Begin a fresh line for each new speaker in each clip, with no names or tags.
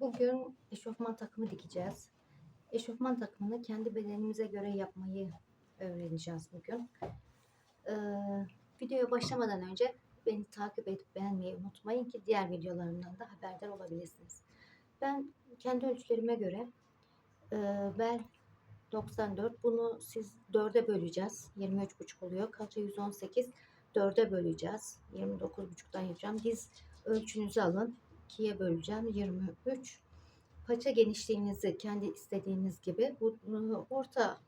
bugün eşofman takımı dikeceğiz. Eşofman takımını kendi bedenimize göre yapmayı öğreneceğiz bugün. Ee, videoya başlamadan önce beni takip edip beğenmeyi unutmayın ki diğer videolarımdan da haberdar olabilirsiniz. Ben kendi ölçülerime göre e, bel 94 bunu siz 4'e böleceğiz. 23,5 oluyor. Kalça 118 4'e böleceğiz. 29,5'tan yapacağım. Diz ölçünüzü alın. 2'ye böleceğim 23. Paça genişliğinizi kendi istediğiniz gibi bu bu orta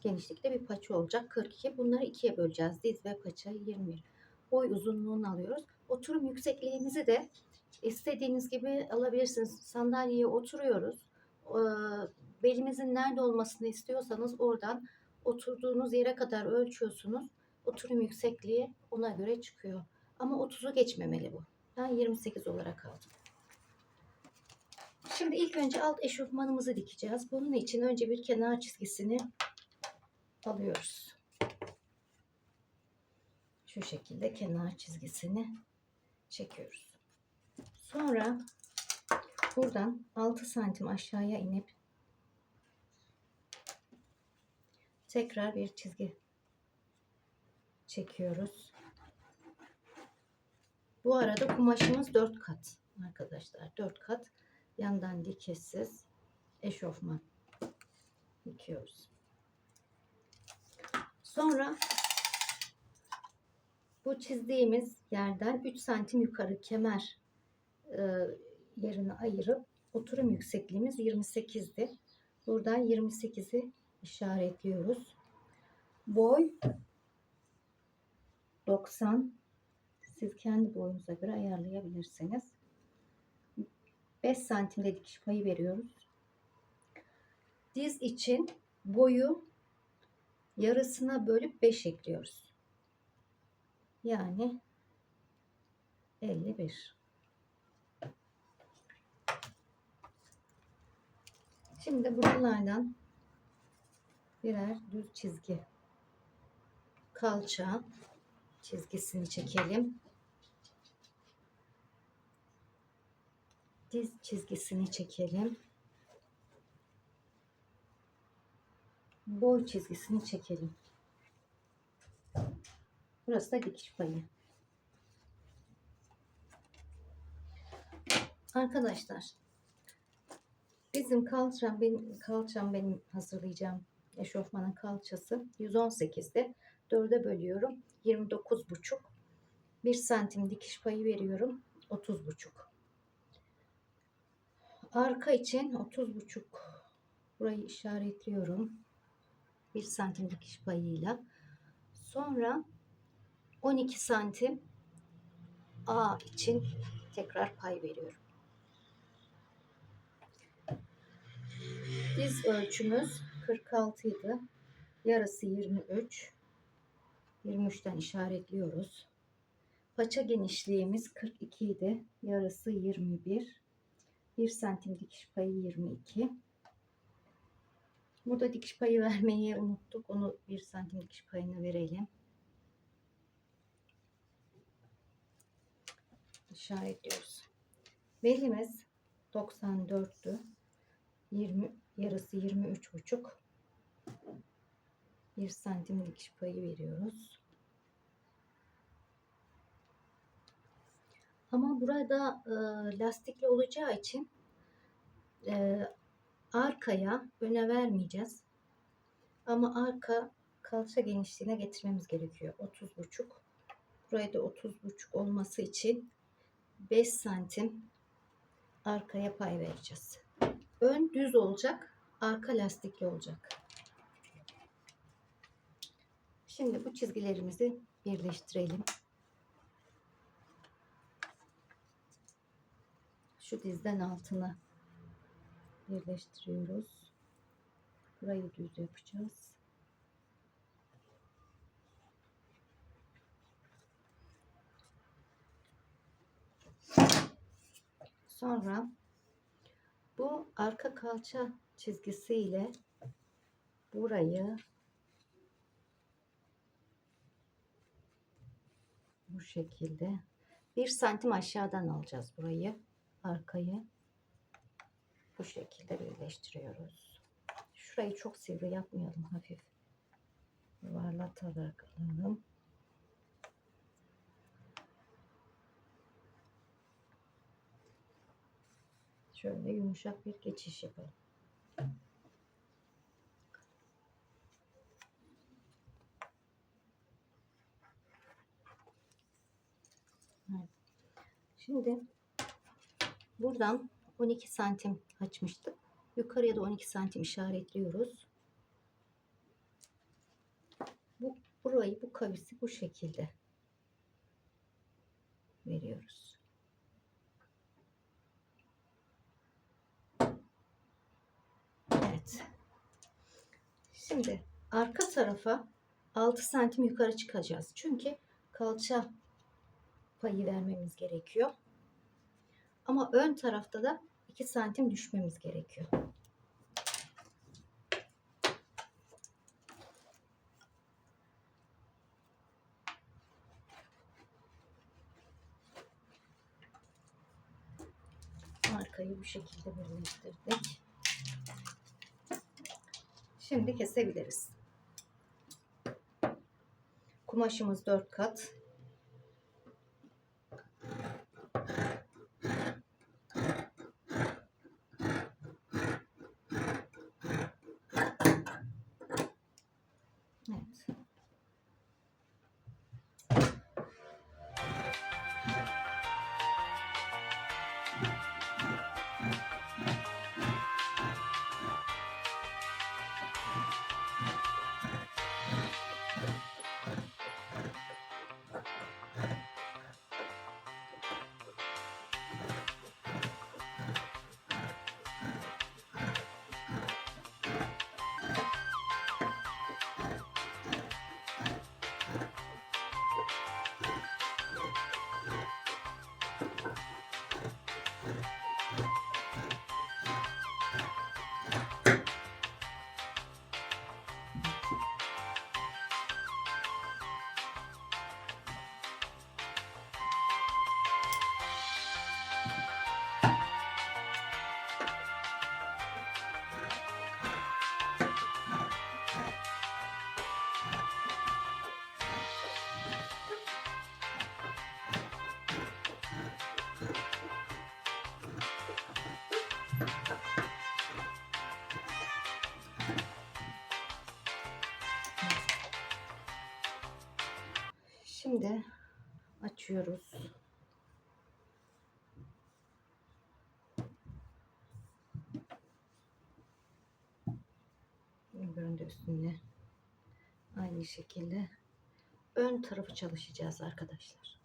genişlikte bir paça olacak 42. Bunları ikiye böleceğiz. Diz ve paça 21. Boy uzunluğunu alıyoruz. Oturum yüksekliğimizi de istediğiniz gibi alabilirsiniz. Sandalyeye oturuyoruz. Belimizin nerede olmasını istiyorsanız oradan oturduğunuz yere kadar ölçüyorsunuz. Oturum yüksekliği ona göre çıkıyor. Ama 30'u geçmemeli bu. Ben 28 olarak aldım. Şimdi ilk önce alt eşofmanımızı dikeceğiz. Bunun için önce bir kenar çizgisini alıyoruz. Şu şekilde kenar çizgisini çekiyoruz. Sonra buradan 6 santim aşağıya inip tekrar bir çizgi çekiyoruz. Bu arada kumaşımız 4 kat arkadaşlar. 4 kat yandan dikişsiz eşofman dikiyoruz. Sonra bu çizdiğimiz yerden 3 santim yukarı kemer e, yerini ayırıp oturum yüksekliğimiz 28'di. Buradan 28'i işaretliyoruz. Boy 90 siz kendi boyunuza göre ayarlayabilirsiniz. 5 santimde dikiş payı veriyoruz. Diz için boyu yarısına bölüp 5 ekliyoruz. Yani 51. Şimdi buralardan birer düz çizgi kalça çizgisini çekelim. Diz çizgisini çekelim. Boy çizgisini çekelim. Burası da dikiş payı. Arkadaşlar bizim kalçam benim kalçam benim hazırlayacağım eşofmanın kalçası 118'de 4'e bölüyorum 29 buçuk 1 santim dikiş payı veriyorum 30 buçuk arka için 30 buçuk burayı işaretliyorum 1 santim dikiş payıyla sonra 12 santim A için tekrar pay veriyorum diz ölçümüz 46 idi. Yarısı 23. 23'ten işaretliyoruz. Paça genişliğimiz 42 idi. Yarısı 21. 1 santim dikiş payı 22. Burada dikiş payı vermeyi unuttuk. Onu 1 santim dikiş payını verelim. İşaretliyoruz. Belimiz 94'tü. 20 yarısı 23 buçuk. 1 santim dikiş payı veriyoruz. Ama burada e, lastikli olacağı için e, arkaya öne vermeyeceğiz. Ama arka kalça genişliğine getirmemiz gerekiyor. 30 buçuk. Buraya da 30 buçuk olması için 5 santim arkaya pay vereceğiz. Ön düz olacak, arka lastikli olacak. Şimdi bu çizgilerimizi birleştirelim. Şu dizden altına birleştiriyoruz. Burayı düz yapacağız. Sonra bu arka kalça çizgisiyle burayı bu şekilde bir santim aşağıdan alacağız burayı arkayı Bu şekilde birleştiriyoruz. Şurayı çok sivri yapmayalım. Hafif yuvarlatarak alalım. Şöyle yumuşak bir geçiş yapalım. Şimdi buradan 12 santim açmıştık. Yukarıya da 12 santim işaretliyoruz. Bu burayı bu kavisi bu şekilde veriyoruz. Evet. Şimdi arka tarafa 6 santim yukarı çıkacağız. Çünkü kalça payı vermemiz gerekiyor. Ama ön tarafta da 2 santim düşmemiz gerekiyor. Arkayı bu şekilde birleştirdik. Şimdi kesebiliriz. Kumaşımız 4 kat. Thank you. Şimdi açıyoruz. Öbürünün de üstünde aynı şekilde ön tarafı çalışacağız arkadaşlar.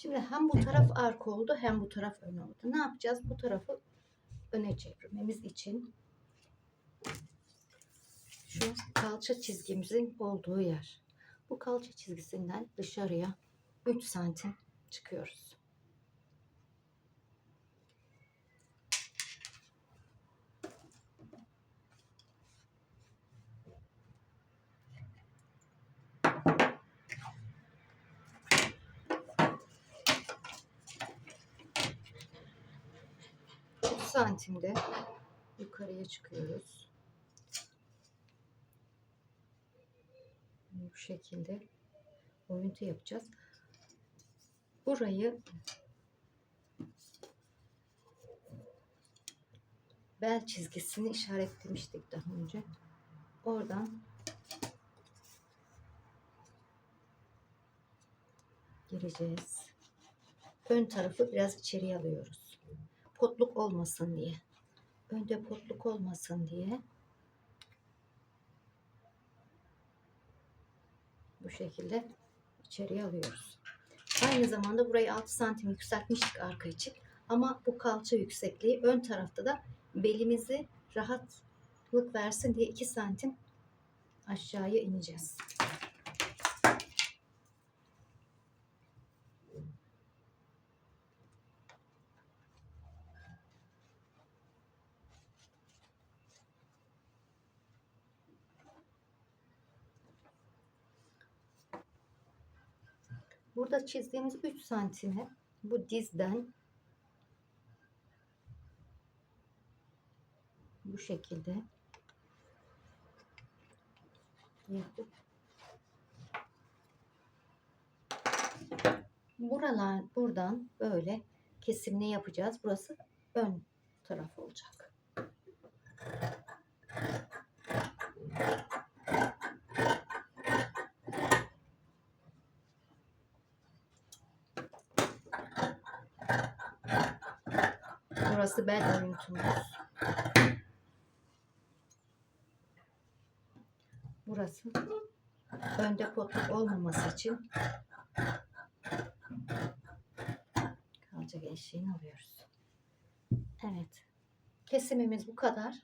Şimdi hem bu taraf arka oldu hem bu taraf ön oldu. Ne yapacağız? Bu tarafı öne çevirmemiz için şu kalça çizgimizin olduğu yer. Bu kalça çizgisinden dışarıya 3 santim çıkıyoruz. Santimde yukarıya çıkıyoruz. Bu şekilde oyuntu yapacağız. Burayı bel çizgisini işaretlemiştik daha önce. Oradan gireceğiz. Ön tarafı biraz içeriye alıyoruz. Potluk olmasın diye. Önde potluk olmasın diye. Bu şekilde içeriye alıyoruz. Aynı zamanda burayı 6 santim yükseltmiştik arka için. Ama bu kalça yüksekliği ön tarafta da belimizi rahatlık versin diye 2 santim aşağıya ineceğiz. Burada çizdiğimiz 3 santimi bu dizden bu şekilde yapıp buralar buradan böyle kesimini yapacağız. Burası ön taraf olacak. Burası bel örüntümüz. Burası önde potluk olmaması için kalça genişliğini alıyoruz. Evet. Kesimimiz bu kadar.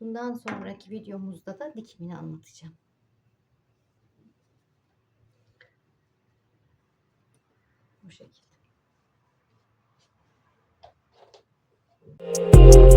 Bundan sonraki videomuzda da dikimini anlatacağım. Bu şekilde. Música